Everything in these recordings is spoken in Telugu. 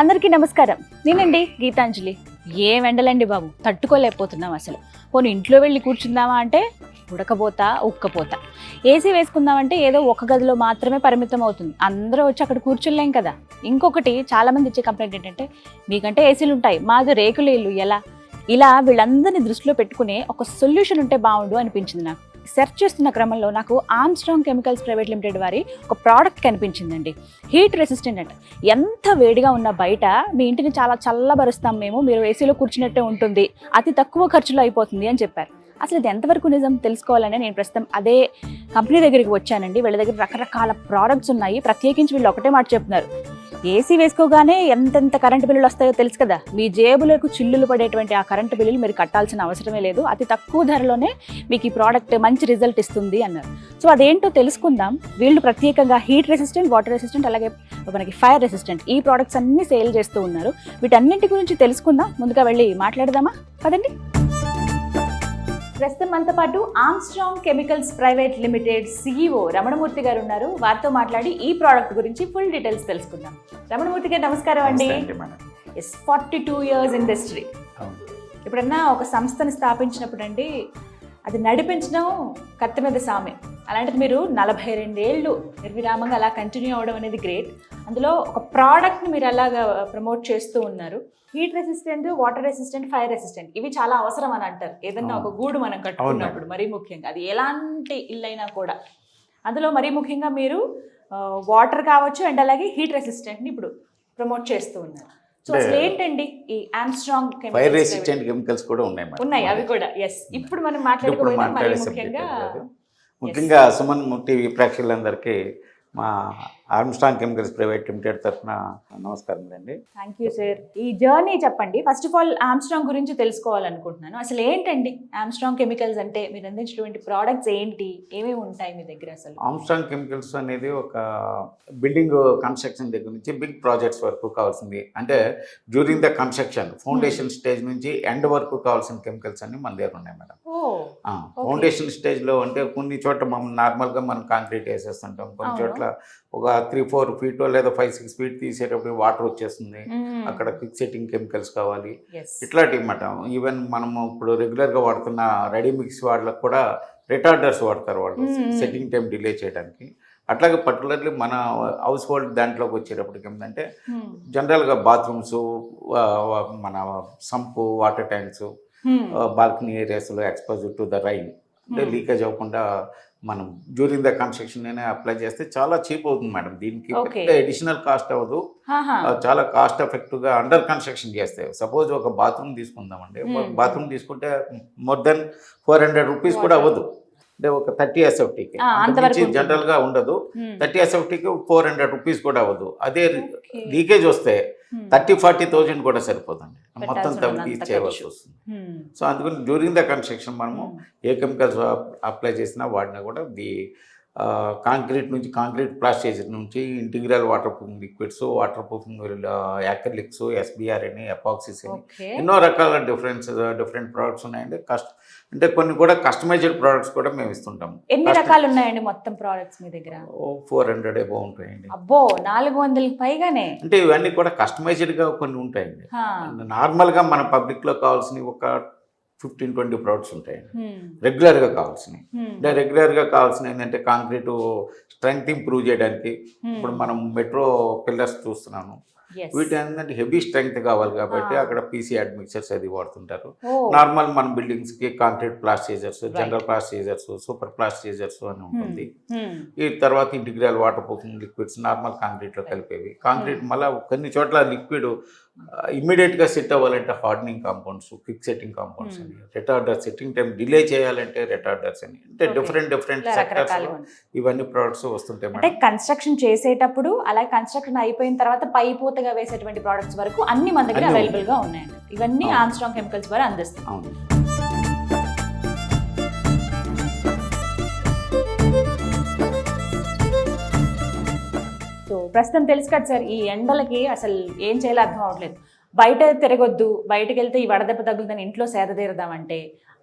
అందరికీ నమస్కారం నేనండి గీతాంజలి ఏ వెండలండి బాబు? తట్టుకోలేకపోతున్నాం అసలు. పోనీ ఇంట్లో వెళ్ళి కూర్చుందామా అంటే ఉడకపోతా ఉక్కపోతా. ఏసీ వేసుకుందామంటే ఏదో ఒక గదిలో మాత్రమే పరిమితం అవుతుంది. అందరూ వచ్చి అక్కడ కూర్చోలేం కదా. ఇంకొకటి చాలామంది ఇచ్చే కంప్లైంట్ ఏంటంటే మీకంటే ఏసీలు ఉంటాయి. మాది రేకులు ఇల్లు. ఎలా? ఇలా వీళ్ళందరినీ దృష్టిలో పెట్టుకునే ఒక సొల్యూషన్ ఉంటే బాగుండు అనిపించింది నాకు. సెర్చ్ చేస్తున్న క్రమంలో నాకు ఆమ్స్ట్రాంగ్ కెమికల్స్ ప్రైవేట్ లిమిటెడ్ వారి ఒక ప్రోడక్ట్ కనిపించిందండి. హీట్ రెసిస్టెంట్ అంట. ఎంత వేడిగా ఉన్న బయట మీ ఇంటిని చాలా చల్లబరుస్తాం మేము మీరు ఏసీలో కూర్చున్నట్టే ఉంటుంది. అతి తక్కువ ఖర్చులో అయిపోతుంది అని చెప్పారు. అసలు ఇది ఎంతవరకు నిజం తెలుసుకోవాలని నేను ప్రస్తుతం అదే కంపెనీ దగ్గరికి వచ్చానండి. వీళ్ళ దగ్గర రకరకాల ప్రోడక్ట్స్ ఉన్నాయి. ప్రత్యేకించి వీళ్ళు ఒకటే మాట చెప్తున్నారు. ఏసీ వేసుకోగానే ఎంతెంత కరెంటు బిల్లులు వస్తాయో తెలుసు కదా. మీ జేబులకు చిల్లులు పడేటువంటి ఆ కరెంటు బిల్లులు మీరు కట్టాల్సిన అవసరమే లేదు. అతి తక్కువ ధరలోనే మీకు ఈ ప్రోడక్ట్ మంచి రిజల్ట్ ఇస్తుంది అన్నారు. సో అదేంటో తెలుసుకుందాం. వీళ్ళు ప్రత్యేకంగా హీట్ రెసిస్టెంట్ వాటర్ రెసిస్టెంట్ అలాగే మనకి ఫైర్ రెసిస్టెంట్ ఈ ప్రోడక్ట్స్ అన్ని సేల్ చేస్తూ ఉన్నారు. వీటన్నింటి గురించి తెలుసుకుందాం. ముందుగా వెళ్ళి మాట్లాడదామా? కదండి ప్రస్తుతం మనతో పాటు Armstrong chemicals private limited CEO Ramanamurthy garu ఉన్నారు. వారితో మాట్లాడి ఈ ప్రోడక్ట్ గురించి ఫుల్ డీటెయిల్స్ తెలుసుకుందాం. రమణమూర్తి గారు నమస్కారం అండి. Yes forty two years industry. ఎప్పుడన్నా ఒక సంస్థని స్థాపించినప్పుడు అండి అది నడిపించడం కత్తి మీద సామె. అలాంటిది మీరు నలభై రెండేళ్ళు నిర్విరామంగా అలా కంటిన్యూ అవ్వడం అనేది గ్రేట్ అందులో ఒక ప్రోడక్ట్ని మీరు అలాగా ప్రమోట్ చేస్తూ ఉన్నారు? Heat resistant water resistant fire resistant ఇవి చాలా అవసరం అని అంటారు. ఏదన్నా ఒక గూడు మనం కట్టుకున్నప్పుడు మరీ ముఖ్యంగా. అది ఎలాంటి ఇల్లైనా కూడా. అందులో మరీ ముఖ్యంగా మీరు వాటర్ కావచ్చు అండ్ అలాగే హీట్ రెసిస్టెంట్ని ఇప్పుడు ప్రమోట్ చేస్తూ ఉన్నారు. సో అసలు ఏంటండి ఈ ఆమ్స్ట్రాంగ్ ఫైర్ రెసిస్టెంట్ కెమికల్స్ కూడా ఉన్నాయి. ఉన్నాయి అవి కూడా. ఎస్ ఇప్పుడు మనం ఇప్పుడు మాట్లాడుకోబోయేది మరీ మాట్లాడే subject ముఖ్యంగా. ముఖ్యంగా సుమన్ టీవీ ప్రేక్షకులందరికీ మా ఆర్మ్స్టాంగ్ కెమికల్స్ ప్రైవేట్ లిమిటెడ్ తరఫున నమస్కారం అండి. థ్యాంక్ యూ సార్ ఈ జర్నీ చెప్పండి. ఫస్ట్ ఆఫ్ ఆల్ ఆమ్స్ట్రాంగ్ గురించి తెలుసుకోవాలనుకుంటున్నాను. అసలు ఏంటండి ఆమ్స్ట్రాంగ్ కెమికల్స్ అంటే? మీరు అందించినటువంటి ప్రోడక్ట్స్ ఏంటి? ఏమేమి ఉంటాయి మీ దగ్గర అసలు? ఆమ్స్టాంగ్ కెమికల్స్ అనేది ఒక బిల్డింగ్ కన్స్ట్రక్షన్ దగ్గర నుంచి బిగ్ ప్రాజెక్ట్స్ వరకు కావాల్సింది. అంటే during the construction foundation stage నుంచి ఎండ్ వరకు కావాల్సిన కెమికల్స్ అన్ని మన దగ్గర ఉన్నాయి మేడం. ఫౌండేషన్ స్టేజ్లో అంటే కొన్ని చోట్ల మనం నార్మల్గా మనం కాంక్రీట్ వేసేస్తుంటాం. కొన్ని. చోట్ల ఒక త్రీ ఫోర్ ఫీట్ లేదా ఫైవ్ సిక్స్ ఫీట్ తీసేటప్పుడు వాటర్ వచ్చేస్తుంది. అక్కడ క్విక్ సెట్టింగ్ కెమికల్స్ కావాలి. ఇట్లాంటివి అన్నమాట. ఈవెన్ మనము ఇప్పుడు రెగ్యులర్గా వాడుతున్న రెడీ మిక్స్ వాళ్ళకి కూడా రిటార్డర్స్ వాడతారు వాళ్ళు. సెట్టింగ్ టైం డిలే చేయడానికి. అట్లాగే పర్టికులర్లీ మన హౌస్ హోల్డ్ దాంట్లోకి వచ్చేటప్పటికి ఏంటంటే జనరల్గా బాత్రూమ్స్ మన సంపు వాటర్ ట్యాంక్స్ బాల్కనీ ఏరియాస్లో ఎక్స్పోజర్ టు ద రైన్ అంటే లీకేజ్ అవ్వకుండా మనం డ్యూరింగ్ ద కన్స్ట్రక్షన్ అనే అప్లై చేస్తే చాలా చీప్ అవుతుంది మేడం దీనికి Okay. అడిషనల్ కాస్ట్ అవ్వదు. చాలా కాస్ట్ ఎఫెక్టివ్గా అండర్ కన్స్ట్రక్షన్ చేస్తే సపోజ్ ఒక బాత్రూమ్ తీసుకుందామండి. Hmm. బాత్రూమ్ తీసుకుంటే more than four hundred rupees కూడా అవ్వదు. అంటే ఒక థర్టీ ఎస్ఎఫ్టీకి. జనరల్గా ఉండదు. థర్టీ ఎస్ఎఫ్టీకి ఫోర్ హండ్రెడ్ రూపీస్ కూడా అవ్వదు. అదే లీకేజ్ వస్తే థర్టీ ఫార్టీ థౌజండ్ కూడా సరిపోతుంది మొత్తం తవ్వి తీసి చేయవలసి. వస్తుంది. సో అందుకని డ్యూరింగ్ ద కన్స్ట్రక్షన్ మనము ఏ కెమికల్స్ అప్లై చేసినా వాడినా కూడా ది కాంక్రీట్ నుంచి కాంక్రీట్ ప్లాస్టేజ్ నుంచి integral water proofing liquids water proofing acrylics SBR అని ఎపాక్సిస్ అని ఎన్నో రకాల డిఫరెన్స్ డిఫరెంట్ ప్రోడక్ట్స్ ఉన్నాయండి. కస్ట్ అంటే కొన్ని కూడా కస్టమైజ్డ్ ప్రోడక్ట్స్ కూడా మేము ఇస్తుంటాం ఎన్ని రకాలు ఉన్నాయండి మొత్తం ప్రోడక్ట్స్ మీ దగ్గర? ఫోర్ హండ్రెడ్ ఎబో ఉంటాయండి. అబ్బో నాలుగు వందలకి పైగానే. అంటే ఇవన్నీ కూడా కస్టమైజ్డ్గా కొన్ని ఉంటాయండి. నార్మల్గా మన పబ్లిక్లో కావాల్సినవి ఒక ఫిఫ్టీన్ ట్వంటీ ప్రోడక్ట్స్ ఉంటాయండి హ్మ్. రెగ్యులర్గా కావాల్సినవి హ్మ్. అంటే రెగ్యులర్గా కావాల్సిన ఏంటంటే కాంక్రీట్ స్ట్రెంగ్త్ ఇంప్రూవ్ చేయడానికి హ్మ్. ఇప్పుడు మనం మెట్రో పిల్లర్స్ చూస్తున్నాము Yes. వీటి ఏంటంటే హెవీ స్ట్రెంగ్త్ కావాలి కాబట్టి Ah. అక్కడ పీసీ అడ్మిక్సర్స్ అది వాడుతుంటారు. నార్మల్ మన బిల్డింగ్స్కి concrete plasticisers. General plasticisers super plasticisers అని ఉంటుంది. ఈ తర్వాత integral water proofing liquids normal కాంక్రీట్లో కలిపేవి కాంక్రీట్ మళ్ళీ కొన్ని చోట్ల లిక్విడ్ ఇమ్మీడియట్గా సెట్ అవ్వాలంటే hardening compounds quick setting compounds. అని రిటార్డర్ సెట్టింగ్ టైం డిలే చేయాలంటే రిటార్డర్స్ అని అంటే. Different different sectors. ఇవన్నీ ప్రొడక్ట్స్ వస్తుంటాయి అంటే కన్స్ట్రక్షన్ చేసేటప్పుడు అలాగే కన్స్ట్రక్షన్ అయిపోయిన తర్వాత పై పూతగా వేసేటువంటి ప్రోడక్ట్స్ వరకు అన్ని మన దగ్గర అన్ని అవైలబుల్గా ఉన్నాయండి ఇవన్నీ అవును. ఆమ్స్ట్రాంగ్ కెమికల్స్ ద్వారా అందిస్తాం అవును ప్రస్తుతం తెలుసు కదా సార్ ఈ ఎండలకి అసలు ఏం చేయాలో అర్థం అవ్వట్లేదు. బయట తిరగొద్దు బయటకు వెళ్తే ఈ వడదెబ్బ తగులుదని ఇంట్లో సేద తీరదామంటే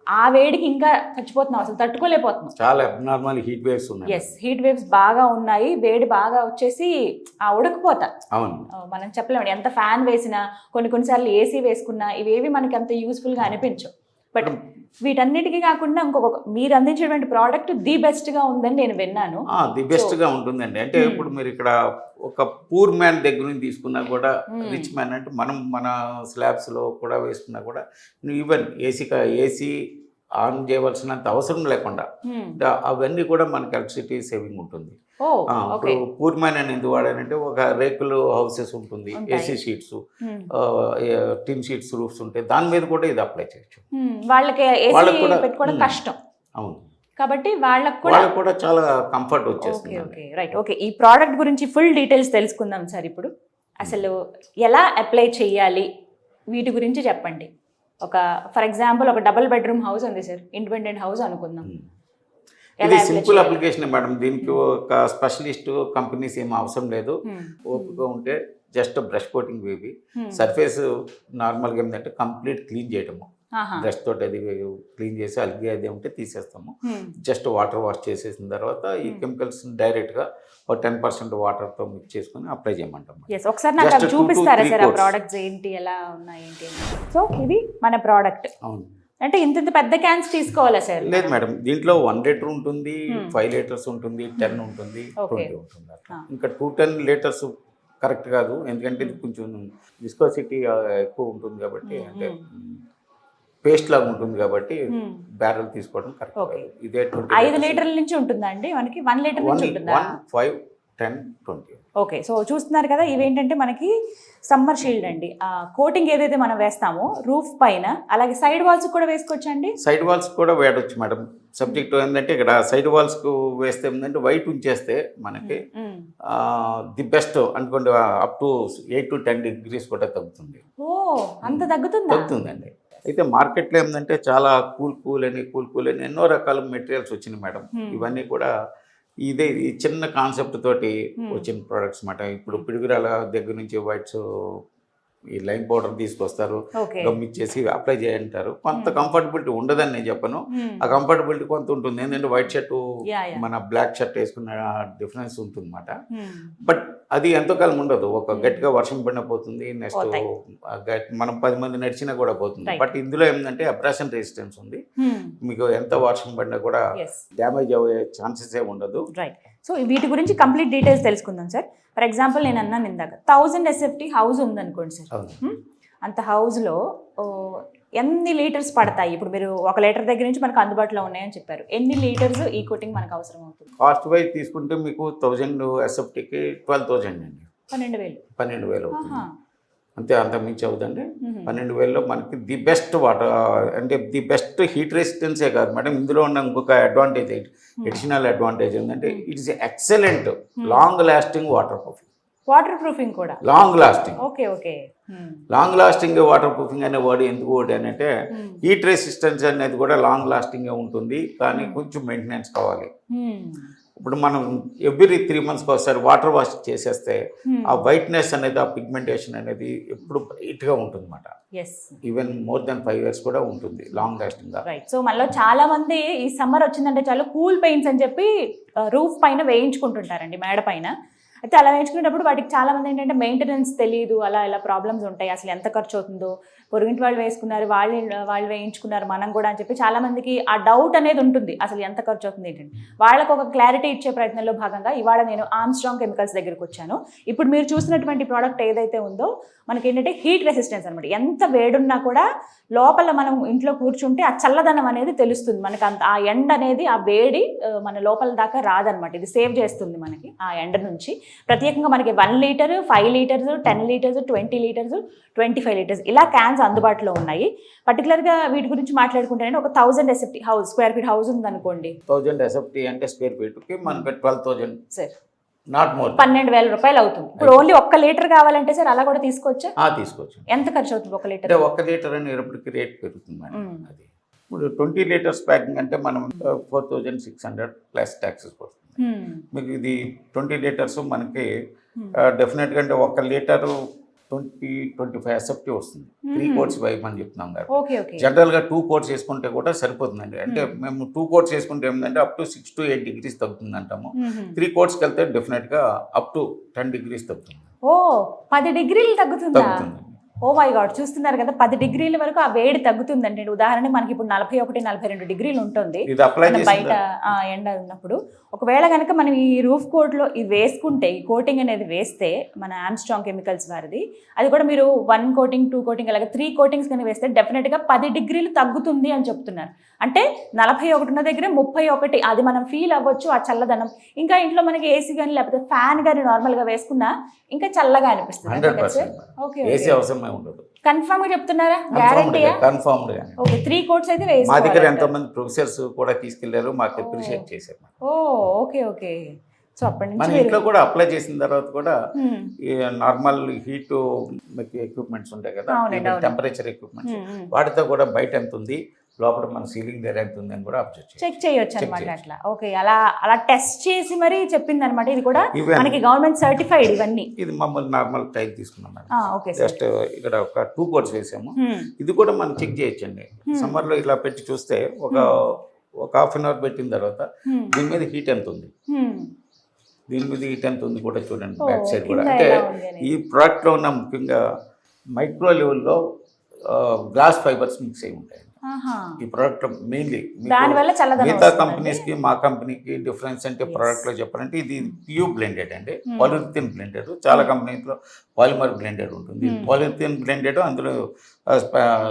ఆ వేడికి ఇంకా చచ్చిపోతున్నాం అసలు తట్టుకోలేకపోతున్నాం. చాలా అబ్నార్మల్ హీట్ వేవ్స్ ఉన్నాయి. ఎస్ హీట్ వేవ్స్ బాగా ఉన్నాయి వేడి బాగా వచ్చేసి ఆ ఉడకపోత. అవును. మనం చెప్పలేము ఎంత ఫ్యాన్ వేసినా కొన్ని కొన్నిసార్లు ఏసీ వేసుకున్నా ఇవేవి మనకి అంత యూస్ఫుల్గా అనిపించవు. బట్ వీటన్నిటికీ కాకుండా ఇంకొక మీరు అందించేటువంటి ప్రోడక్ట్ ది బెస్ట్గా ఉందని నేను విన్నాను ది బెస్ట్గా ఉంటుందండి అంటే Hmm. ఇప్పుడు మీరు ఇక్కడ ఒక పూర్ మ్యాన్ దగ్గర నుంచి తీసుకున్నా కూడా Hmm. రిచ్ మ్యాన్ అంటే మనం మన స్లాబ్స్లో కూడా వేసుకున్నా కూడా ఈవెన్ ఏసీ ఏసీ ఆన్ చేయవలసినంత అవసరం లేకుండా. అవన్నీ కూడా మనకి ఎలక్ట్రిసిటీ సేవింగ్ ఉంటుంది. ఇప్పుడు పూర్ మ్యాన్ అని ఎందుకు వాడానంటే ఒక రేకులు హౌసెస్ ఉంటుంది. AC sheets. Tin sheets roofs ఉంటాయి. దాని మీద కూడా ఇది అప్లై చేయొచ్చు. వాళ్ళకి కూడా- పెట్టుకోవడం. కష్టం. అవును. కాబట్టి వాళ్ళకి కూడా వాళ్ళకి కూడా చాలా కంఫర్ట్ వచ్చేస్తుంది ఓకే. రైట్. ఓకే. ఈ ప్రోడక్ట్ గురించి ఫుల్ డీటెయిల్స్ తెలుసుకుందాం సార్ ఇప్పుడు. అసలు ఎలా అప్లై చేయాలి? వీటి గురించి చెప్పండి. ఒక ఫర్ ఎగ్జాంపుల్ ఒక డబుల్ బెడ్రూమ్ హౌస్ ఉంది సార్ ఇండిపెండెంట్ హౌస్ అనుకుందాం Hmm. ఇది సింపుల్? అప్లికేషన్ మేడం దీనికి ఒక స్పెషలిస్ట్ కంపెనీస్ ఏం అవసరం లేదు Hmm. ఓపిక ఉంటే జస్ట్ బ్రష్ కోటింగ్ వేవి Hmm. సర్ఫేస్ నార్మల్గా ఏంటంటే కంప్లీట్ క్లీన్ చేయటము బ్రష్ తోటి అది క్లీన్ చేసి అలిగి అది ఉంటే తీసేస్తాము. జస్ట్ వాటర్ వాష్ చేసేసిన తర్వాత ఈ. కెమికల్స్ డైరెక్ట్గా ఒక టెన్ పర్సెంట్ వాటర్తో మిక్స్ చేసుకొని అప్లై చేయమంటాం ఒకసారి నాకు చూపిస్తారా సార్ ఆ. ప్రోడక్ట్స్ ఏంటి ఎలా ఉన్నాయి ఏంటి సో ఇది మన ప్రోడక్ట్ అవును అంటే ఇంత పెద్ద క్యాన్స్ తీసుకోవాలా సార్ లేదు మేడం దీంట్లో వన్ లీటర్ ఉంటుంది. ఫైవ్ లీటర్స్ ఉంటుంది టెన్ ఉంటుంది. ట్వంటీ ఉంటుంది. ఇంకా టూ టెన్ లీటర్స్ కరెక్ట్ కాదు ఎందుకంటే ఇది కొంచెం విస్కోసిటీ ఎక్కువ ఉంటుంది కాబట్టి అంటే. పేస్ట్ లాగా ఉంటుంది కాబట్టి Hmm. బ్యారెల్ తీసుకోవడం కరెక్ట్ ఇదే ఐదు లీటర్ల నుంచి ఉంటుందా అండి? మనకి వన్ లీటర్ నుంచి ఉంటుందా? Five ten twenty okay so చూస్తున్నారు కదా ఇవేంటంటే మనకి సమ్మర్ షీల్డ్ అండి. కోటింగ్ ఏదైతే మనం వేస్తామో రూఫ్ పైన అలాగే సైడ్ వాల్స్ కూడా వేసుకోవచ్చండి? సైడ్ వాల్స్ కూడా వేయడొచ్చు మేడం. సబ్జెక్ట్ ఏంటంటే ఇక్కడ సైడ్ వాల్స్కు వేస్తే ఏంటంటే వైట్ ఉంచేస్తే మనకి మ్మ్. ది బెస్ట్ అనుకోండి up to eight to ten degrees కూడా తగ్గుతుంది. ఓ అంత తగ్గుతుందా? తగ్గుతుందండి. అయితే మార్కెట్లో ఏంటంటే చాలా కూల్ కూల్ అని కూల్ కూల్ అని ఎన్నో రకాల మెటీరియల్స్ వచ్చినాయి మేడం. ఇవన్నీ కూడా ఇదే ఈ చిన్న కాన్సెప్ట్ తోటి. వచ్చిన ప్రోడక్ట్స్ మాట ఇప్పుడు పిడుగురాల దగ్గర నుంచి వైట్స్ ఈ లైమ్ పౌడర్ తీసుకొస్తారు గమ్మిచ్చేసి అప్లై చేయంటారు కొంత Hmm. కంఫర్టబిలిటీ ఉండదని నేను చెప్పను మ్మ్. ఆ కంఫర్టబిలిటీ కొంత ఉంటుంది ఏంటంటే వైట్ షర్ట్ మన బ్లాక్ షర్ట్ వేసుకున్న డిఫరెన్స్ ఉంటుంది. బట్ అది ఎంతో కాలం ఉండదు ఒక Hmm. గట్టిగా వర్షం పడిన పోతుంది నెక్స్ట్ పోతాయి. మనం పది మంది నడిచినా కూడా పోతుంది. బట్ ఇందులో ఏంటంటే అబ్రాషన్ రెసిస్టెన్స్ ఉంది. మీకు ఎంత వర్షం పడినా కూడా డ్యామేజ్ అయ్యే ఛాన్సెస్ ఏ ఉండదు రైట్ సో వీటి గురించి కంప్లీట్ డీటెయిల్స్ తెలుసుకుందాం సార్. ఫర్ ఎగ్జాంపుల్ నేను అన్నాను ఇందాక థౌజండ్ ఎస్ఎఫ్టీ హౌస్ ఉందనుకోండి సార్? అంత హౌస్లో ఎన్ని లీటర్స్ పడతాయి? ఇప్పుడు మీరు ఒక లీటర్ దగ్గర నుంచి మనకు అందుబాటులో ఉన్నాయని చెప్పారు. ఎన్ని లీటర్స్ ఈ కోటింగ్ మనకు అవసరం అవుతుంది? కాస్ట్ వైజ్ తీసుకుంటే మీకు థౌజండ్ ఎస్ఎఫ్టీకి ట్వెల్వ్ థౌజండ్ అండి. పన్నెండు వేలు. పన్నెండు వేలు. అంతే అంత మించి అవుతుంది. పన్నెండు వేలలో మనకి ది బెస్ట్ వాటర్ అంటే ది బెస్ట్ హీట్ రెసిస్టెన్సే కాదు. మేడం ఇందులో ఉన్న ఇంకొక అడ్వాంటేజ్ ఎడిషనల్ అడ్వాంటేజ్ ఏంటంటే it is excellent long lasting water proofing. Water proofing కూడా? Long lasting. Okay okay. Long lasting water proofing అనే వర్డ్ ఎందుకు అని అంటే. హీట్ రెసిస్టెన్స్ అనేది కూడా లాంగ్ లాస్టింగ్ ఉంటుంది. కానీ కొంచెం మెయింటెనెన్స్ కావాలి. ఇప్పుడు మనం ఎవ్రీ త్రీ మంత్స్కి ఒకసారి వాటర్ వాష్ చేసేస్తే మ్మ్. ఆ వైట్నెస్ అనేది ఆ పిగ్మెంటేషన్ అనేది ఎప్పుడు బ్రైట్గా ఉంటుంది అనమాట even more than five years కూడా ఉంటుంది లాంగ్ లాస్టింగ్గా రైట్ సో మనలో చాలా మంది ఈ సమ్మర్ వచ్చిందంటే చాలు కూల్ పెయింట్స్ అని చెప్పి రూఫ్ పైన వేయించుకుంటుంటారండి మేడ పైన. అయితే అలా వేయించుకునేటప్పుడు వాటికి చాలా మంది ఏంటంటే మెయింటెనెన్స్ తెలియదు అలా ఇలా ప్రాబ్లమ్స్ ఉంటాయి అసలు ఎంత ఖర్చు అవుతుందో. పొరుగింటి వాళ్ళు వేసుకున్నారు వాళ్ళు వాళ్ళు వేయించుకున్నారు మనం కూడా అని చెప్పి చాలా మందికి ఆ డౌట్ అనేది ఉంటుంది అసలు ఎంత ఖర్చు అవుతుంది ఏంటంటే వాళ్ళకు ఒక క్లారిటీ ఇచ్చే ప్రయత్నంలో భాగంగా ఇవాళ నేను ఆమ్స్ట్రాంగ్ కెమికల్స్ దగ్గరికి వచ్చాను. ఇప్పుడు మీరు చూసినటువంటి ప్రోడక్ట్ ఏదైతే ఉందో మనకి ఏంటంటే హీట్ రెసిస్టెన్స్ అనమాట ఎంత వేడున్నా కూడా లోపల మనం ఇంట్లో కూర్చుంటే ఆ చల్లదనం అనేది తెలుస్తుంది. మనకి అంత ఆ ఎండ అనేది ఆ వేడి మన లోపల దాకా రాదనమాట ఇది సేవ్ చేస్తుంది మనకి ఆ ఎండ నుంచి. ప్రత్యేకంగా మనకి one litre five litres ten litres twenty litres twenty five litres ఇలా క్యాన్స్ అందుబాటులో ఉన్నాయి. పర్టికులర్గా వీటి గురించి మాట్లాడుకుంటే ఒక thousand SFT house square feet house ఉందనుకోండి. థౌజండ్ ఎస్ఎఫ్టీ అంటే స్క్వేర్ ఫీట్కి మనకి twelve thousand sir not more పన్నెండు వేల రూపాయలు అవుతుంది ఇప్పుడు ఓన్లీ ఒక్క లీటర్ కావాలంటే సార్ అలా కూడా తీసుకోవచ్చా? తీసుకోవచ్చు. ఎంత ఖర్చు అవుతుంది ఒక లీటర్? ఒక్క లీటర్ అనేటప్పటికి రేట్ పెరుగుతుంది మేడం. అది. ఇప్పుడు ట్వంటీ లీటర్స్ ప్యాకింగ్ అంటే మనం four thousand six hundred plus taxes పడుతుంది. మీకు ఇది ట్వంటీ లీటర్స్ మనకి. డెఫినెట్గా అంటే ఒక litre twenty twenty five SFT వస్తుంది. త్రీ. కోట్స్ వేయమని చెప్తున్నాం గారు జనరల్గా టూ కోట్స్ వేసుకుంటే కూడా సరిపోతుందండి. అంటే. మేము. టూ కోట్స్ వేసుకుంటే ఏంటంటే up to six to eight degrees తగ్గుతుంది అంటాము. త్రీ కోట్స్కి వెళ్తే డెఫినెట్గా అప్ టు టెన్ డిగ్రీస్ తగ్గుతుంది. ఓ పది డిగ్రీలు తగ్గుతుంది. ఓ మై గాడ్ చూస్తున్నారు కదా పది డిగ్రీల వరకు ఆ వేడి తగ్గుతుందండి. ఉదాహరణ మనకి ఇప్పుడు నలభై ఒకటి నలభై రెండు డిగ్రీలు ఉంటుంది. బయట ఎండ ఉన్నప్పుడు. ఒకవేళ కనుక మనం ఈ రూఫ్ కోట్లో ఇది వేసుకుంటే ఈ కోటింగ్ అనేది వేస్తే మన ఆమ్స్ట్రాంగ్ కెమికల్స్ వారిది అది కూడా మీరు వన్ కోటింగ్ టూ కోటింగ్ అలాగే త్రీ కోటింగ్స్ కానీ వేస్తే డెఫినెట్గా పది డిగ్రీలు తగ్గుతుంది అని చెప్తున్నారు. అంటే నలభై ఒకటి ఉన్న దగ్గర ముప్పై ఒకటి అది మనం ఫీల్ అవ్వచ్చు ఆ చల్లదనం. ఇంకా ఇంట్లో మనకి ఏసీ కానీ లేకపోతే ఫ్యాన్ కానీ నార్మల్గా వేసుకున్నా ఇంకా చల్లగా అనిపిస్తుంది. ఓకే ఉండదు కన్ఫర్మ్గా చెప్తున్నారా గ్యారంటీయా కన్ఫర్మ్డ్ గానే ఓకే త్రీ కోట్స్ అయితే మా దగ్గర ఎంతో మంది ప్రొఫెసర్స్ కూడా తీసుకెళ్ళారు మాకు. అప్రిషియేట్ చేశారు ఓ ఓకే ఓకే సో అప్పటి మన నుంచి ఇంట్లో కూడా అప్లై చేసిన తర్వాత కూడా Hmm. ఈ నార్మల్ హీట్ ఎక్విప్మెంట్స్ ఉంటాయి కదా. Temperature equipments Hmm, hmm. వాటితో కూడా బయట ఎంత ఉంది లోపల మన సీలింగ్ ఉంది అని కూడా అబ్జర్వ్ చేయాలి చెక్ చేయొచ్చు అనమాట చేయొచ్చు. అట్లా. ఓకే అలా అలా టెస్ట్ చేసి మరి చెప్పింది అనమాట ఇది కూడా మనకి గవర్నమెంట్ సర్టిఫైడ్ ఇవన్నీ. ఇది మమ్మల్ని నార్మల్ టైల్ తీసుకున్నాం మేడం. ఆ, ఓకే సార్. జస్ట్ ఇక్కడ ఒక టూ కోట్స్ వేసాము. ఇది కూడా మనం చెక్ చేయొచ్చండి. Hmm. సమ్మర్లో ఇలా పెట్టి చూస్తే ఒక ఒక హాఫ్ అన్ అవర్ పెట్టిన తర్వాత దీని మీద హీట్ ఎంత ఉంది. దీని మీద హీట్ ఎంత ఉంది కూడా చూడండి బ్యాక్ సైడ్ కూడా. అంటే. ఈ ప్రోడక్ట్లో ఉన్న ముఖ్యంగా మైక్రో లెవెల్లో గ్లాస్ ఫైబర్స్ మిక్స్ అయి ఉంటాయి. ఈ ప్రోడక్ట్ మెయిన్లీ మిగతా వస్తుందండి? కంపెనీస్కి మా కంపెనీకి డిఫరెన్స్ అంటే Yes. ప్రోడక్ట్లో చెప్పాలంటే ఇది ప్యూ బ్లెండెడ్ అండి. Hmm. పాలిథిన్ బ్లెండెడ్ చాలా కంపెనీస్లో పాలిమర్ బ్లెండెడ్ ఉంటుంది. Hmm. పాలిథిన్ బ్లెండెడ్ అందులో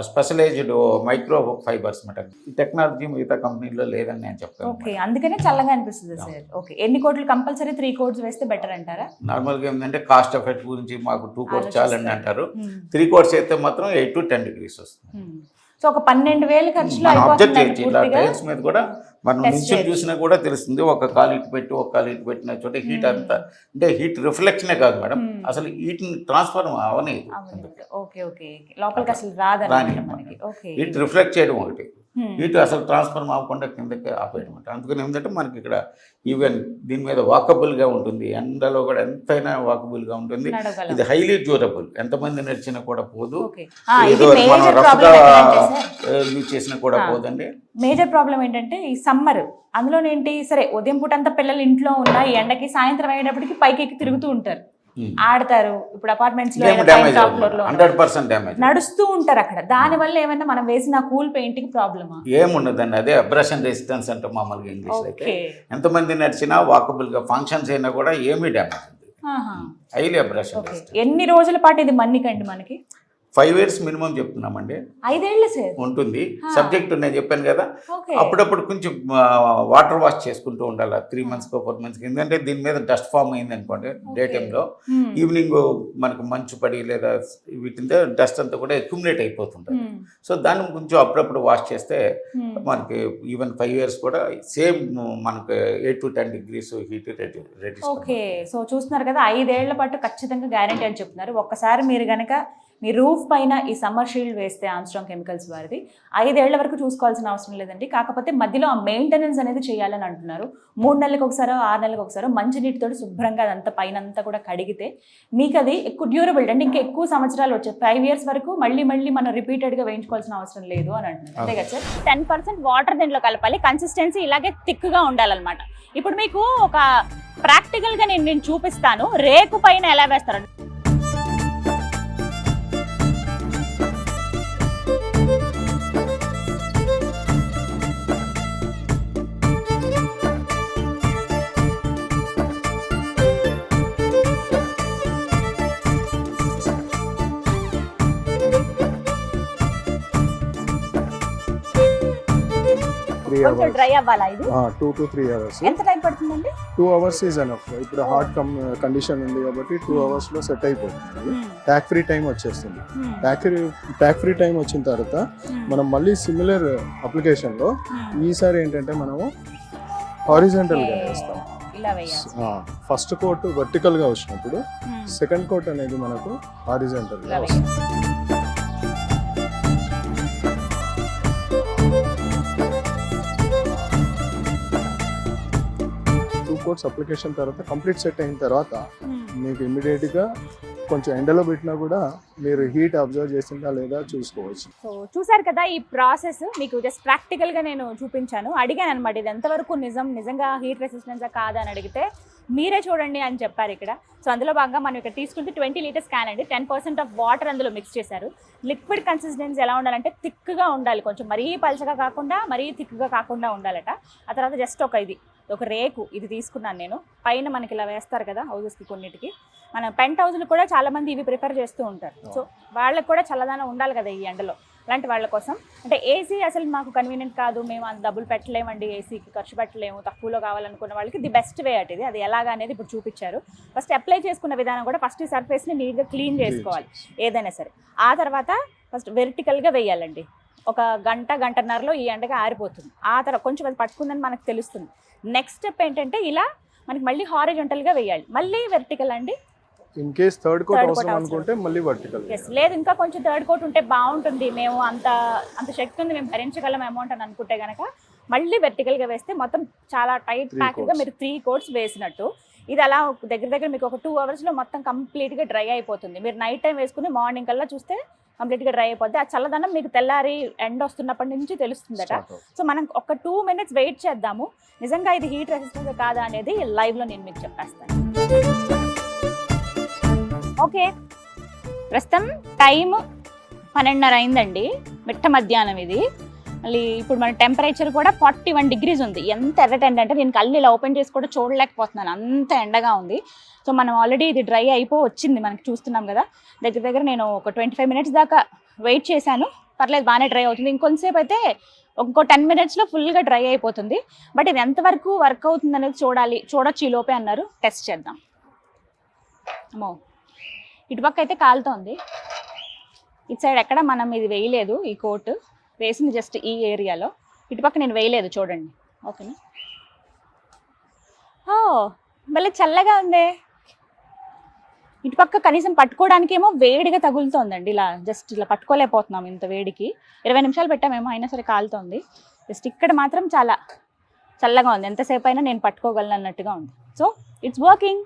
స్పెషలైజ్డ్ మైక్రో ఫైబర్స్ మాట. ఈ టెక్నాలజీ మిగతా కంపెనీలో లేదని నేను చెప్తాను ఓకే అందుకనే చల్లగా అనిపిస్తుంది సార్. ఓకే ఎన్ని కోట్లు కంపల్సరీ త్రీ కోట్స్ వేస్తే బెటర్ అంటారా? నార్మల్గా ఏంటంటే కాస్ట్ ఎఫెక్ట్ గురించి మాకు టూ కోర్స్ చాలండి అంటారు. త్రీ కోర్స్ అయితే మాత్రం ఎయిట్ టు టెన్ డిగ్రీస్ వస్తుంది. సో ఒక పన్నెండు వేలు ఖర్చులో చేయొచ్చు ఇలా టైల్స్ మీద కూడా మనం నుంచి. చూసినా కూడా తెలుస్తుంది. ఒక కాలు ఇటు పెట్టి ఒక కాలు ఇటు పెట్టిన చోట హీట్ Hmm. అంతా. అంటే హీట్ రిఫ్లెక్షనే కాదు మేడం. Hmm. అసలు హీట్ ట్రాన్స్ఫర్ అవనే అవును. ఓకే ఓకే లోపలికి అసలు ఓకే. హీట్ రిఫ్లెక్ట్ చేయడం ఒకటి. హ్మ్. హీట్ అసలు ట్రాన్స్ఫర్ అవ్వకుండా కిందకి ఆపేయడం అందుకని ఏంటంటే మనకి ఇక్కడ ఈవెన్ దీని మీద walkable గా ఉంటుంది. ఎండలో కూడా ఎంతైనా walkable గా ఉంటుంది. ఇది హైలీ డ్యూరబుల్. ఎంతమంది నడిచినా కూడా పోదు. ఏదో మనం రఫ్గా యూజ్ చేసినా కూడా. పోదండి. మేజర్ ప్రాబ్లం ఏంటంటే ఈ సమ్మర్. అందులోనేంటి సరే ఉదయం పూట అంతా పిల్లలు ఇంట్లో ఉన్న ఎండకి సాయంత్రం అయ్యేటప్పటికి పైకి ఎక్కి తిరుగుతూ ఉంటారు. ఆడతారు. ఇప్పుడు అపార్ట్మెంట్స్లో నడుస్తూ ఉంటారు అక్కడ. దాని వల్ల ఏమన్నా మనం వేసిన కూల్ పెయింట్కి ప్రాబ్లమా? ఏముండదండి. అదే అబ్రషన్ రెసిస్టెన్స్ అంటే మామూలుగా ఇంగ్లీష్ అయితే ఎంతమంది నడిచినా వాకబుల్గా ఫంక్షన్స్ అయినా కూడా ఏమీ డ్యామేజ్ ఉంది ఆహా. హైలీ అబ్రషన్ ఎన్ని రోజుల పాటు ఇది మన్నికండి మనకి? ఫైవ్ ఇయర్స్ మినిమం చెప్తున్నామండి. ఐదేళ్ళు ఉంటుంది. సబ్జెక్ట్ నేను చెప్పాను కదా. అప్పుడప్పుడు కొంచెం వాటర్ వాష్ చేసుకుంటూ ఉండాలి. త్రీ మంత్స్కి ఫోర్ మంత్స్కి ఎందుకంటే దీని మీద డస్ట్ ఫామ్ అయింది అనుకోండి డే. టైంలో. ఈవినింగ్ మనకు మంచు పడి లేదా వీటితో డస్ట్ అంతా కూడా అక్యుములేట్ అయిపోతుంటుంది. సో దాన్ని కొంచెం అప్పుడప్పుడు వాష్ చేస్తే. మనకి ఈవెన్ ఫైవ్ ఇయర్స్ కూడా సేమ్ మనకి eight to ten degrees heat reduce okay. So చూస్తున్నారు కదా ఐదేళ్ళ పాటు ఖచ్చితంగా గ్యారంటీ అని చెప్తున్నారు. ఒక్కసారి మీరు గనక మీ రూఫ్ పైన ఈ సమ్మర్ షీల్డ్ వేస్తే ఆన్స్ట్రాంగ్ కెమికల్స్ వారిది. ఐదేళ్ళ వరకు చూసుకోవాల్సిన అవసరం లేదండి. కాకపోతే మధ్యలో ఆ మెయింటెనెన్స్ అనేది చేయాలని అంటున్నారు. మూడు నెలలకు ఒకసారో ఆరు నెలలకు ఒకసారో మంచి నీటితో శుభ్రంగా అదంతా పైన అంతా కూడా కడిగితే మీకు అది ఎక్కువ డ్యూరబుల్ అంటే ఇంకా ఎక్కువ సంవత్సరాలు వచ్చాయి ఫైవ్ ఇయర్స్ వరకు మళ్ళీ మళ్ళీ మనం రిపీటెడ్గా వేయించుకోవాల్సిన అవసరం లేదు అని అంటున్నారు. అంతే కదా సార్? టెన్ పర్సెంట్ వాటర్ దీంట్లో కలపాలి. కన్సిస్టెన్సీ ఇలాగే థిక్గా ఉండాలన్నమాట. ఇప్పుడు మీకు ఒక ప్రాక్టికల్గా నేను నేను చూపిస్తాను. రేకు పైన ఎలా వేస్తారు? త్రీ అవర్స్ డ్రై అవ్వాలా ఇది? టూ టు త్రీ అవర్స్ ఎంత టైం పడుతుందండి? టూ అవర్స్ ఈజ్ ఎనఫ్ ఇప్పుడు హాట్ కండిషన్ ఉంది కాబట్టి టూ అవర్స్లో సెట్ అయిపోతుంది. ట్యాక్ ఫ్రీ టైం వచ్చేస్తుంది. ట్యాక్ ట్యాక్ ఫ్రీ టైం వచ్చిన తర్వాత మనం మళ్ళీ సిమిలర్ అప్లికేషన్లో ఈసారి ఏంటంటే మనము హారిజెంటల్గా వేస్తాం. ఫస్ట్ కోట్ వర్టికల్గా వచ్చినప్పుడు Hmm. సెకండ్ కోట్ అనేది మనకు హారిజెంటల్గా వస్తుంది. కోట్స్ అప్లికేషన్ తర్వాత కంప్లీట్ సెట్ అయిన తర్వాత మీకు ఇమ్మీడియట్గా కొంచెం ఎండలో పెట్టినా కూడా మీరు హీట్ అబ్జర్వ్ చేసిందా లేదా చూసుకోవచ్చు. సో చూసారు కదా ఈ ప్రాసెస్ మీకు జస్ట్ ప్రాక్టికల్గా నేను చూపించాను. అడిగాను అనమాట ఇది ఎంతవరకు నిజం నిజంగా హీట్ రెసిస్టెన్సా కాదా అని అడిగితే మీరే చూడండి అని చెప్పారు ఇక్కడ. సో అందులో భాగంగా మనం ఇక్కడ తీసుకుంటే ట్వంటీ లీటర్స్ క్యాన్ అండి. టెన్ పర్సెంట్ ఆఫ్ వాటర్ అందులో మిక్స్ చేశారు. లిక్విడ్ కన్సిస్టెన్సీ ఎలా ఉండాలంటే థిక్గా ఉండాలి. కొంచెం మరీ పలచగా కాకుండా మరీ థిక్గా కాకుండా ఉండాలట. ఆ తర్వాత జస్ట్ ఒక ఇది. ఒక రేకు ఇది తీసుకున్నాను నేను. పైన మనకి ఇలా వేస్తారు కదా హౌజెస్కి కొన్నిటికి. మన పెంట్ హౌస్లు కూడా చాలా మంది ఇవి ప్రిఫర్ చేస్తూ ఉంటారు. సో వాళ్ళకి కూడా చల్లదనం ఉండాలి కదా ఈ ఎండలో. అలాంటి వాళ్ళ కోసం. అంటే ఏసీ అసలు మాకు కన్వీనియంట్ కాదు. మేము అంత డబ్బులు పెట్టలేమండి. ఏసీకి ఖర్చు పెట్టలేము. తక్కువలో కావాలనుకున్న వాళ్ళకి ది బెస్ట్ వే అట్ ఇది. అది ఎలాగా అనేది ఇప్పుడు చూపించారు. ఫస్ట్ అప్లై చేసుకున్న విధానం కూడా ఫస్ట్ ఈ సర్ఫేస్ని నీట్గా క్లీన్ చేసుకోవాలి. ఏదైనా సరే. ఆ తర్వాత ఫస్ట్ వెర్టికల్గా వేయాలండి. ఒక గంట గంటన్నరలో ఈ ఎండగా ఆరిపోతుంది. ఆ తర్వాత కొంచెం అది పట్టుకుందని మనకు తెలుస్తుంది. నెక్స్ట్ స్టెప్ ఏంటంటే ఇలా మనకి మళ్ళీ హారిజంటల్గా వేయాలి. మళ్ళీ వెర్టికల్ అండి. ఇన్ కేస్ థర్డ్ కోట్ అవసరం. అనుకుంటే మళ్ళీ వర్టికల్ ఎస్ లేదు ఇంకా కొంచెం థర్డ్ కోట్ ఉంటే బాగుంటుంది. మేము అంత అంత శక్తి ఉంది మేము భరించగలం అమౌంట్ అని అనుకుంటే కనుక మళ్ళీ వెర్టికల్గా వేస్తే మొత్తం చాలా టైట్ ప్యాక్గా. మీరు త్రీ కోట్స్ వేసినట్టు ఇది అలా దగ్గర దగ్గర మీకు ఒక టూ అవర్స్లో మొత్తం కంప్లీట్గా డ్రై అయిపోతుంది. మీరు నైట్ టైం వేసుకుని మార్నింగ్ కల్లా చూస్తే కంప్లీట్గా డ్రై అయిపోద్ది. ఆ చల్లదనం మీకు తెల్లారి ఎండ్ వస్తున్నప్పటి నుంచి తెలుస్తుందట. సో మనం ఒక టూ మినిట్స్ వెయిట్ చేద్దాము. నిజంగా ఇది హీట్ రెసిస్టెన్స్ కాదా అనేది లైవ్లో నేను మీకు చెప్పేస్తాను. ఓకే. ప్రస్తుతం టైం పన్నెండున్నర అయిందండి. మిట్ట మధ్యాహ్నం ఇది. మళ్ళీ ఇప్పుడు మన టెంపరేచర్ కూడా ఫార్టీ వన్ డిగ్రీస్ ఉంది. ఎంత ఎర్రటి ఎండ అంటే నేను కళ్ళు ఇలా ఓపెన్ చేసి కూడా చూడలేకపోతున్నాను. అంత ఎండగా ఉంది. సో మనం ఆల్రెడీ ఇది డ్రై అయిపో వచ్చింది మనకి చూస్తున్నాం కదా. దగ్గర దగ్గర నేను ఒక ట్వంటీ ఫైవ్ మినిట్స్ దాకా వెయిట్ చేశాను. పర్లేదు బాగానే డ్రై అవుతుంది. ఇంకొంతసేపు అయితే ఇంకో టెన్ మినిట్స్లో ఫుల్గా డ్రై అయిపోతుంది. బట్ ఇది ఎంతవరకు వర్క్ అవుతుంది అనేది చూడాలి. చూడొచ్చు ఈ లోపే అన్నారు. టెస్ట్ చేద్దాం. అమ్మో. ఇటుపక్క అయితే కాలుతోంది. ఇటు సైడ్ ఎక్కడ మనం ఇది వేయలేదు ఈ కోట్ వేసింది జస్ట్ ఈ ఏరియాలో ఇటుపక్క నేను వేయలేదు చూడండి. ఓకేనా? ఓ మళ్ళీ చల్లగా ఉందే. ఇటుపక్క కనీసం పట్టుకోవడానికేమో వేడిగా తగులుతోందండి. ఇలా జస్ట్ ఇలా పట్టుకోలేకపోతున్నాం ఇంత వేడికి. ఇరవై నిమిషాలు పెట్టామేమో అయినా సరే కాలుతోంది. జస్ట్ ఇక్కడ మాత్రం చాలా చల్లగా ఉంది. ఎంతసేపు అయినా నేను పట్టుకోగలను అన్నట్టుగా ఉంది. సో ఇట్స్ వర్కింగ్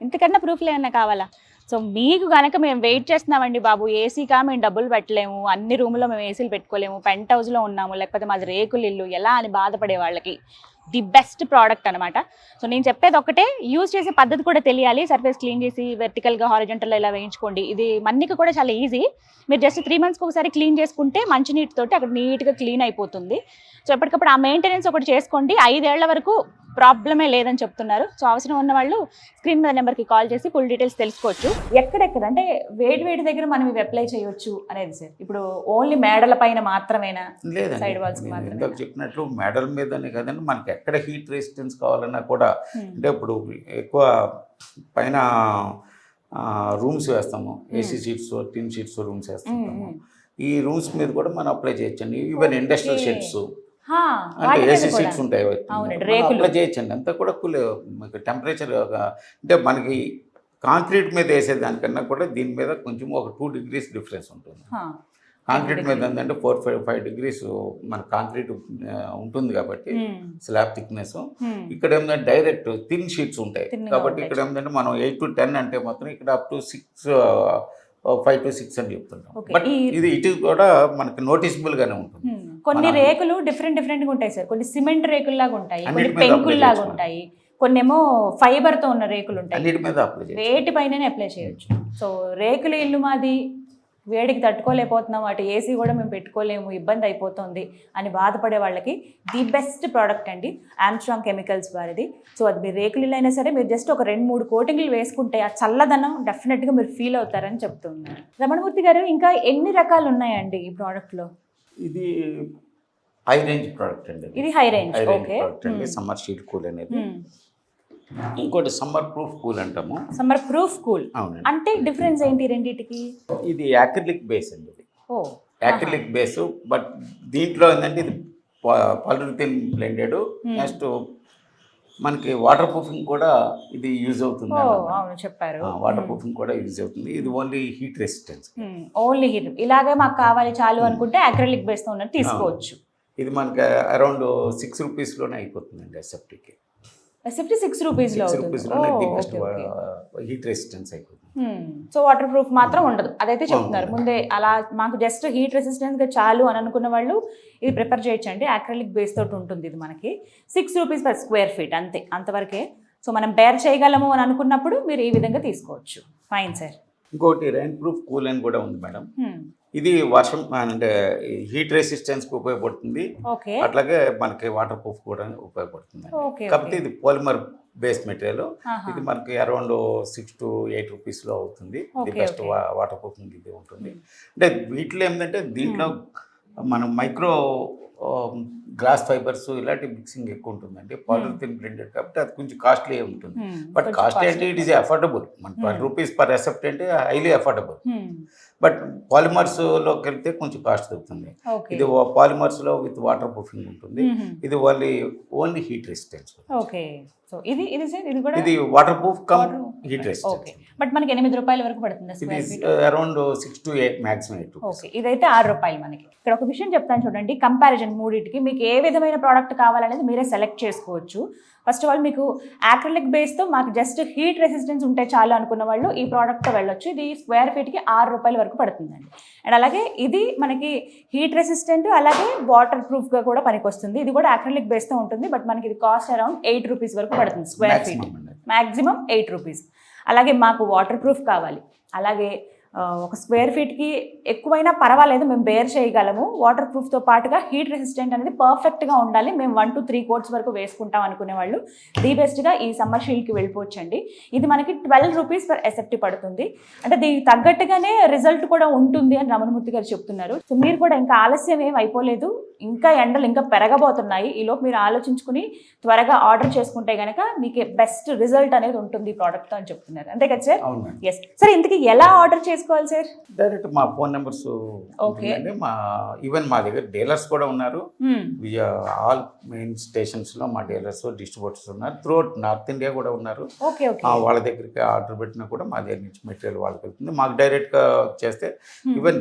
ఇంతకన్నా ప్రూఫ్లు ఏమన్నా కావాలా? సో మీకు కనుక మేము వెయిట్ చేస్తున్నామండి బాబు ఏసీకా మేము డబ్బులు పెట్టలేము అన్ని రూములో మేము ఏసీలు పెట్టుకోలేము పెంట్ హౌస్లో ఉన్నాము లేకపోతే మాది రేకులు ఇల్లు ఎలా అని బాధపడే వాళ్ళకి ది బెస్ట్ ప్రోడక్ట్ అనమాట సో నేను చెప్పేది ఒకటే యూజ్ చేసే పద్ధతి కూడా తెలియాలి సర్ఫేస్ క్లీన్ చేసి వెర్టికల్గా హారిజెంటల్ ఇలా వేయించుకోండి. ఇది మన్నికి కూడా చాలా ఈజీ. మీరు జస్ట్ త్రీ మంత్స్కి ఒకసారి క్లీన్ చేసుకుంటే మంచి నీటితోటి అక్కడ నీట్గా క్లీన్ అయిపోతుంది. సో ఎప్పటికప్పుడు ఆ మెయింటెనెన్స్ ఒకటి చేసుకోండి. ఐదేళ్ళ వరకు ప్రాబ్లమే లేదని చెప్తున్నారు. సో అవసరం ఉన్న వాళ్ళు స్క్రీన్ మీద నెంబర్కి కాల్ చేసి ఫుల్ డీటెయిల్స్ తెలుసుకోవచ్చు. ఎక్కడెక్కడ? అంటే వేడి వేడి దగ్గర మనం ఇవి అప్లై చేయొచ్చు అనేది సార్. ఇప్పుడు ఓన్లీ మేడల పైన మాత్రమేనా? మాత్రమే. ఇందాక చెప్పినట్లు మెడల్ మీదనే కదండి. మనకి ఎక్కడ హీట్ రెసిస్టెన్స్ కావాలన్నా కూడా అంటే ఇప్పుడు ఎక్కువ పైన రూమ్స్ వేస్తాము. AC sheets tin sheets rooms వేస్తుంటాము. ఈ రూమ్స్ మీద కూడా మనం అప్లై చేయొచ్చండి. Even industrial. షెడ్స్. అంటే ఏసీ. సీట్స్ ఉంటాయి. అప్లై చేయొచ్చండి అంతా కూడా కూల్ మీకు టెంపరేచర్ అంటే మనకి కాంక్రీట్ మీద వేసేదానికన్నా కూడా దీని మీద కొంచెం ఒక టూ డిగ్రీస్ డిఫరెన్స్ ఉంటుంది కాంక్రీట్ మీద ఏంటంటే ఫోర్ ఫైవ్ ఫైవ్ డిగ్రీస్ మన కాంక్రీట్ ఉంటుంది కాబట్టి. Slab thickness. ఇక్కడ ఏంటంటే డైరెక్ట్ థిన్ షీట్స్ ఉంటాయి కాబట్టి. ఇక్కడ ఏంటంటే మనం ఎయిట్ టు టెన్ అంటే మాత్రం ఇక్కడ up to six five to six అని Okay. బట్ ఇది ఇటు కూడా మనకి noticeable గానే ఉంటుంది. కొన్ని రేకులు డిఫరెంట్ డిఫరెంట్గా ఉంటాయి సార్. కొన్ని సిమెంట్ రేకులు లాగా ఉంటాయి కొన్ని పెంకులు లాగా. ఉంటాయి కొన్ని ఏమో ఫైబర్తో ఉన్న రేకులు ఉంటాయి అన్నిటి మీద అప్లై చేయాలి వేటి పైననే అప్లై చేయొచ్చు. సో రేకుల ఇల్లు మాది వేడికి తట్టుకోలేకపోతున్నాం అటు ఏసీ కూడా మేము పెట్టుకోలేము ఇబ్బంది అయిపోతుంది అని బాధపడే వాళ్ళకి ది బెస్ట్ ప్రోడక్ట్ అండి ఆమ్స్ట్రాంగ్ కెమికల్స్ వారిది. సో అది మీరు రేకుల అయినా సరే మీరు జస్ట్ ఒక రెండు మూడు కోటింగ్లు వేసుకుంటే ఆ చల్లదనం డెఫినెట్గా మీరు ఫీల్ అవుతారని చెప్తున్నారు. రమణమూర్తి గారు ఇంకా ఎన్ని రకాలు ఉన్నాయండి ఈ ప్రోడక్ట్లో? ఇది హై రేంజ్ ప్రోడక్ట్ అండి. ఇది హై రేంజ్ ఓకే. ప్రోడక్ట్ అండి సమ్మర్ షీట్ కూల్ అనేది. ఇంకోటి సమ్మర్ ప్రూఫ్ కూల్ అంటాము. Summer proof cool. అవునండి. అంటే డిఫరెన్స్ ఏంటి రెండింటికి? ఇది యాక్రిలిక్ బేస్ అండి ఇది. ఓ. యాక్రిలిక్ బేస్ బట్ దీంట్లో ఏంటంటే ఇది పాలిథిన్ బ్లెండెడ్. నెక్స్ట్ మనకి వాటర్ ప్రూఫింగ్ కూడా ఇది యూజ్ అవుతుంది అవును చెప్పారు. వాటర్ ప్రూఫింగ్ కూడా యూజ్ అవుతుంది. ఇది only heat resistance. Only heat. ఇలాగే మాకు కావాలి చాలు అనుకుంటే అక్రలిక్ బేస్తో ఉన్నది తీసుకోవచ్చు. ఇది మనకి అరౌండ్ సిక్స్ రూపీస్లోనే అయిపోతుందండి ఎస్ఎఫ్టీకి. ఫిఫ్టీ సిక్స్ రూపీస్లో సిక్స్ అవుతుంది. రూపీస్లోనే ది ఓ, బెస్ట్. హీట్ రెసిస్టెన్స్ అయిపోతుంది. సో వాటర్ ప్రూఫ్ మాత్రం ఉండదు. అదైతే చెప్తున్నారు. ముందే అలా మాకు జస్ట్ హీట్ రెసిస్టెన్స్గా చాలు అని అనుకున్న వాళ్ళు ఇది ప్రిపేర్ చేయొచ్చండి అక్రలిక్ బేస్ తోటి ఉంటుంది ఇది మనకి. Six rupees per square feet అంతే. అంతవరకే. సో మనం బేర్ చేయగలము అని అనుకున్నప్పుడు మీరు ఈ విధంగా తీసుకోవచ్చు. ఫైన్ సార్ ఇంకోటి రైన్ ప్రూఫ్ కూల్ అని కూడా ఉంది మేడం ఇది వర్షం అంటే హీట్ రెసిస్టెన్స్కి ఉపయోగపడుతుంది. ఓకే. అట్లాగే మనకి వాటర్ ప్రూఫ్ కూడా ఉపయోగపడుతుంది. కాకపోతే ఇది పాలిమర్ బేస్ మెటీరియల్ ఇది మనకి అరౌండ్ సిక్స్ టు ఎయిట్ రూపీస్లో అవుతుంది. ఇది బెస్ట్. వాటర్ ప్రూఫింగ్ ఇది ఉంటుంది. అంటే వీటిలో ఏంటంటే దీంట్లో మనం మైక్రో గ్లాస్ ఫైబర్స్ ఇలాంటి మిక్సింగ్ ఎక్కువ ఉంటుందండి పాలిథిన్ ప్రింటెడ్ కాబట్టి అది కొంచెం కాస్ట్లీ ఉంటుంది. బట్ కాస్ట్ అంటే ఇట్ ఈస్ అఫోర్డబుల్ మన Hmm. రూపీస్ పర్ రెసెప్ట్ అంటే హైలీ అఫోర్డబుల్ బట్ పాలిమర్స్లోకి వెళ్తే కొంచెం కాస్ట్ తగ్గుతుంది. ఓకే ఇది పాలిమర్స్లో విత్ వాటర్ ప్రూఫింగ్ ఉంటుంది. ఇది only only heat resistance okay so ఇది ఇది సార్ ఇది కూడా ఇది water proof cum heat okay resistance but మనకి ఎనిమిది రూపాయల వరకు పడుతుంది ఇది around six to eight maximum eight okay ఇదైతే ఆరు రూపాయలు మనకి. ఇక్కడ ఒక విషయం చెప్తాను చూడండి. కంపారిజన్ మూడింటికి మీకు ఏ విధమైన ప్రోడక్ట్ కావాలనేది మీరే సెలెక్ట్ చేసుకోవచ్చు. ఫస్ట్ ఆఫ్ ఆల్ మీకు యాక్రిలిక్ బేస్తో మాకు జస్ట్ హీట్ రెసిస్టెన్స్ ఉంటే చాలు అనుకున్న వాళ్ళు ఈ ప్రోడక్ట్తో వెళ్ళొచ్చు. ఇది స్క్వేర్ ఫీట్కి ఆరు రూపాయల వరకు పడుతుందండి. అండ్ అలాగే ఇది మనకి హీట్ రెసిస్టెంట్ అలాగే వాటర్ ప్రూఫ్గా కూడా పనికొస్తుంది. ఇది కూడా యాక్రిలిక్ బేస్తో ఉంటుంది బట్ మనకి ఇది కాస్ట్ అరౌండ్ ఎయిట్ రూపీస్ వరకు పడుతుంది square feet maximum eight rupees అలాగే మాకు వాటర్ ప్రూఫ్ కావాలి. అలాగే ఒక స్క్వేర్ ఫీట్కి ఎక్కువైనా పర్వాలేదు మేము బేర్ చేయగలము. వాటర్ ప్రూఫ్తో పాటుగా హీట్ రెసిస్టెంట్ అనేది పర్ఫెక్ట్గా ఉండాలి. మేము వన్ టు త్రీ కోట్స్ వరకు వేసుకుంటాం అనుకునే వాళ్ళు. ది బెస్ట్గా ఈ సమ్మర్ షీల్డ్కి వెళ్ళిపోవచ్చండి. ఇది మనకి ట్వెల్వ్ రూపీస్ పర్ ఎసెప్టీ పడుతుంది. అంటే దీనికి తగ్గట్టుగానే రిజల్ట్ కూడా ఉంటుంది అని రమణమూర్తి గారు చెప్తున్నారు. సో మీరు కూడా ఇంకా ఆలస్యం ఏం అయిపోలేదు. ఇంకా ఎండలు ఇంకా పెరగబోతున్నాయి. ఈలోపు మీరు ఆలోచించుకుని త్వరగా ఆర్డర్ చేసుకుంటే కనుక మీకు బెస్ట్ రిజల్ట్ అనేది ఉంటుంది ఈ ప్రోడక్ట్తో అని చెప్తున్నారు. అంతే కదా సార్? ఎస్ సార్ ఇంతకీ ఎలా ఆర్డర్ చేసుకోవాలి సార్? డైరెక్ట్ మా ఫోన్ నెంబర్స్. ఉంటుందండి మా ఈవెన్ మా దగ్గర డీలర్స్ కూడా ఉన్నారు. ఆల్ మెయిన్ స్టేషన్స్లో మా డీలర్స్ డిస్ట్రిబ్యూటర్స్ ఉన్నారు. త్రూఅవుట్ నార్త్ ఇండియా కూడా ఉన్నారు. ఓకే ఓకే వాళ్ళ దగ్గరికి ఆర్డర్ పెట్టినా కూడా మా దగ్గర నుంచి మెటీరియల్ వాళ్ళకి వెళ్తుంది. మాకు డైరెక్ట్గా చేస్తే ఈవెన్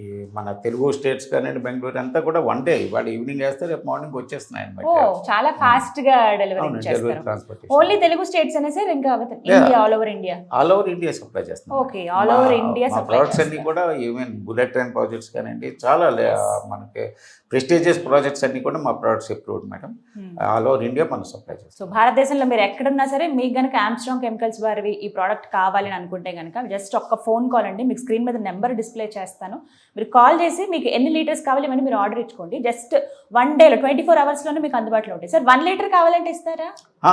ఈ మన తెలుగు స్టేట్స్ కానీ బెంగళూరు అంతా కూడా వన్ డే ఇవాళ ఈవినింగ్ వేస్తే రేపు మార్నింగ్ వచ్చేస్తున్నాయి ఓ చాలా ఫాస్ట్గా డెలివరీ చేస్తారు. ఓన్లీ తెలుగు స్టేట్స్ అనే సార్ ఇంకా India all over India all over India supply చేస్తున్నాం. Okay all over India projects అన్ని కూడా ఈవెన్ బుల్లెట్ ట్రైన్ ప్రాజెక్ట్స్ కానివ్వండి చాలా మనకి ప్రెస్టీజియస్ ప్రాజెక్ట్స్ అన్ని కూడా మా projects approved madam all over India మనం సప్లై చేస్తాం సో భారతదేశంలో మీరు ఎక్కడున్నా సరే మీకు గనక ఆమ్స్ట్రాంగ్ కెమికల్స్ వారివి ఈ ప్రోడక్ట్ కావాలని అనుకుంటే కనుక జస్ట్ ఒక్క ఫోన్ కాల్ అండి. మీకు స్క్రీన్ మీద నెంబర్ డిస్ప్లే చేస్తాను. మీరు కాల్ చేసి మీకు ఎన్ని లీటర్స్ కావాలి ఇవన్నీ మీరు ఆర్డర్ ఇచ్చుకోండి. జస్ట్ వన్ డేలో ట్వంటీ ఫోర్ అవర్స్లోనే మీకు అందుబాటులో ఉంటాయి. సార్ వన్ లీటర్ కావాలంటే ఇస్తారా?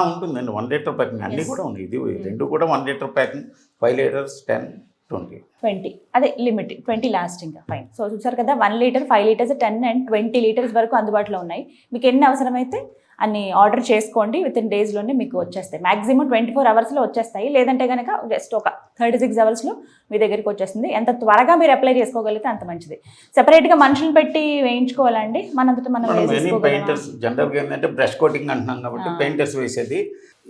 ఉంటుందండి. వన్ లీటర్ ప్యాకింగ్ అన్ని. కూడా ఉన్నాయి. ఇది రెండు కూడా one litre packing. Five litres ten twenty. Twenty. అదే లిమిట్. ట్వంటీ లాస్ట్ ఇంకా. ఫైన్ సో చూసారు కదా one litre five litres ten and twenty litres వరకు అందుబాటులో ఉన్నాయి. మీకు ఎన్ని అవసరమైతే అన్ని ఆర్డర్ చేసుకోండి విత్ ఇన్ డేస్లోనే మీకు వచ్చేస్తాయి. మాక్సిమం ట్వంటీ ఫోర్ అవర్స్లో వచ్చేస్తాయి. లేదంటే కనుక జస్ట్ ఒక థర్టీ సిక్స్ అవర్స్లో మీ దగ్గరికి వచ్చేస్తుంది. ఎంత త్వరగా మీరు అప్లై చేసుకోగలిగితే అంత మంచిది. సెపరేట్గా మనుషులు పెట్టి వేయించుకోవాలండి. మనంతట మనం? పెయింటర్స్ జనరల్గా ఏంటంటే బ్రష్ కోటింగ్ అంటున్నాం కాబట్టి. పెయింటర్స్ వేసేది.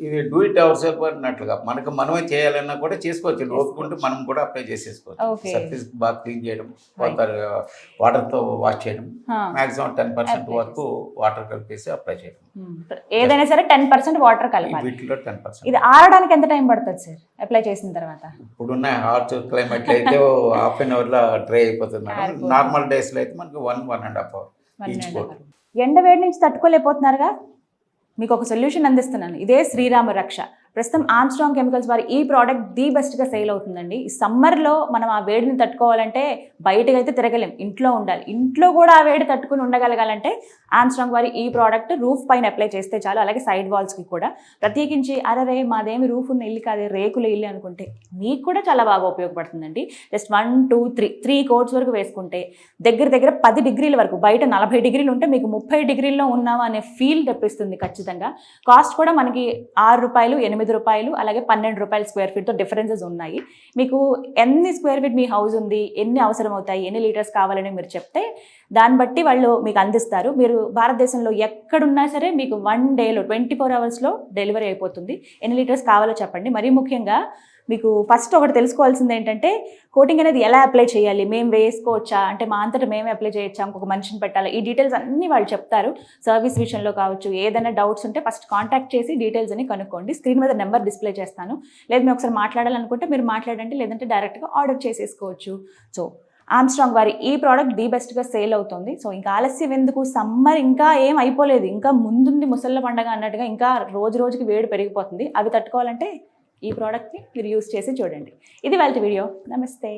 ఇది డూ ఇట్ అవర్ సెల్ఫ్ అన్నట్లుగా మనకు మనమే చేయాలన్నా కూడా చేసుకోవచ్చు. ఓపుకుంటూ మనం కూడా అప్లై చేసేసుకోవచ్చు. సర్ఫేస్ బాగా క్లీన్ చేయడం వాటర్తో వాష్ చేయడం. మాక్సిమం టెన్ పర్సెంట్ వరకు వాటర్ కలిపేసి అప్లై చేయడం. Hmm. ఏదైనా సరే టెన్ పర్సెంట్ వాటర్ కలపాలి. వీటిలో టెన్ పర్సెంట్ ఇది ఆరడానికి ఎంత టైం పడుతుంది సార్ అప్లై చేసిన తర్వాత? ఇప్పుడున్న హాట్ క్లైమేట్ అయితే హాఫ్ అన్ అవర్లో డ్రై అయిపోతుంది. నార్మల్ డేస్లో అయితే మనకి one one and half hour. ఎండ వేడి నుంచి తట్టుకోలేకపోతున్నారుగా? మీకు ఒక సొల్యూషన్ అందిస్తున్నాను. ఇదే శ్రీరామ రక్ష. ప్రస్తుతం ఆమ్స్ట్రాంగ్ కెమికల్స్ వారి ఈ ప్రోడక్ట్ ది బెస్ట్గా సేల్ అవుతుందండి. ఈ సమ్మర్లో మనం ఆ వేడిని తట్టుకోవాలంటే బయటకు అయితే తిరగలేం. ఇంట్లో ఉండాలి. ఇంట్లో కూడా ఆ వేడి తట్టుకుని ఉండగలగాలంటే ఆమ్స్ట్రాంగ్ వారి ఈ ప్రోడక్ట్ రూఫ్ పైన అప్లై చేస్తే చాలు. అలాగే సైడ్ వాల్స్కి కూడా. ప్రత్యేకించి అరే మాదేమి రూఫ్ ఉన్న ఇల్లు కాదే రేకుల ఇల్లు అనుకుంటే మీకు కూడా చాలా బాగా ఉపయోగపడుతుందండి. Just one two three three coats వరకు వేసుకుంటే దగ్గర దగ్గర పది డిగ్రీల వరకు బయట నలభై డిగ్రీలు ఉంటే మీకు ముప్పై డిగ్రీల్లో ఉన్నామా అనే ఫీల్ తెప్పిస్తుంది ఖచ్చితంగా. కాస్ట్ కూడా మనకి ఆరు రూపాయలు ఎనిమిది ఎనిమిది రూపాయలు అలాగే పన్నెండు రూపాయల స్క్వేర్ ఫీట్తో డిఫరెన్సెస్ ఉన్నాయి. మీకు ఎన్ని స్క్వేర్ ఫీట్ మీ హౌస్ ఉంది ఎన్ని అవసరం అవుతాయి ఎన్ని లీటర్స్ కావాలని మీరు చెప్తే దాన్ని బట్టి వాళ్ళు మీకు అందిస్తారు. మీరు భారతదేశంలో ఎక్కడున్నా సరే మీకు వన్ డేలో ట్వంటీ ఫోర్ అవర్స్లో డెలివరీ అయిపోతుంది. ఎన్ని లీటర్స్ కావాలో చెప్పండి. మరీ ముఖ్యంగా మీకు ఫస్ట్ ఒకటి తెలుసుకోవాల్సింది ఏంటంటే కోటింగ్ అనేది ఎలా అప్లై చేయాలి? మేము వేసుకోవచ్చా? అంటే మా అంతటా మేమే అప్లై చేయొచ్చా? ఇంకొక మనిషిని పెట్టాలి? ఈ డీటెయిల్స్ అన్నీ వాళ్ళు చెప్తారు. సర్వీస్ విషయంలో కావచ్చు ఏదైనా డౌట్స్ ఉంటే ఫస్ట్ కాంటాక్ట్ చేసి డీటెయిల్స్ అని కనుక్కోండి. స్క్రీన్ మీద నెంబర్ డిస్ప్లే చేస్తాను. లేదు మేము ఒకసారి మాట్లాడాలనుకుంటే మీరు మాట్లాడండి లేదంటే డైరెక్ట్గా ఆర్డర్ చేసేసుకోవచ్చు. సో ఆమ్స్ట్రాంగ్ వారి ఈ ప్రోడక్ట్ ది బెస్ట్గా సేల్ అవుతుంది. సో ఇంకా ఆలస్యం ఎందుకు? సమ్మర్ ఇంకా ఏం అయిపోలేదు. ఇంకా ముందుంది ముసళ్ళ పండగ అన్నట్టుగా ఇంకా రోజు రోజుకి వేడి పెరిగిపోతుంది. అవి తట్టుకోవాలంటే ఈ ప్రోడక్ట్ని మీరు యూస్ చేసి చూడండి. ఇది వాళ్ళ వీడియో నమస్తే.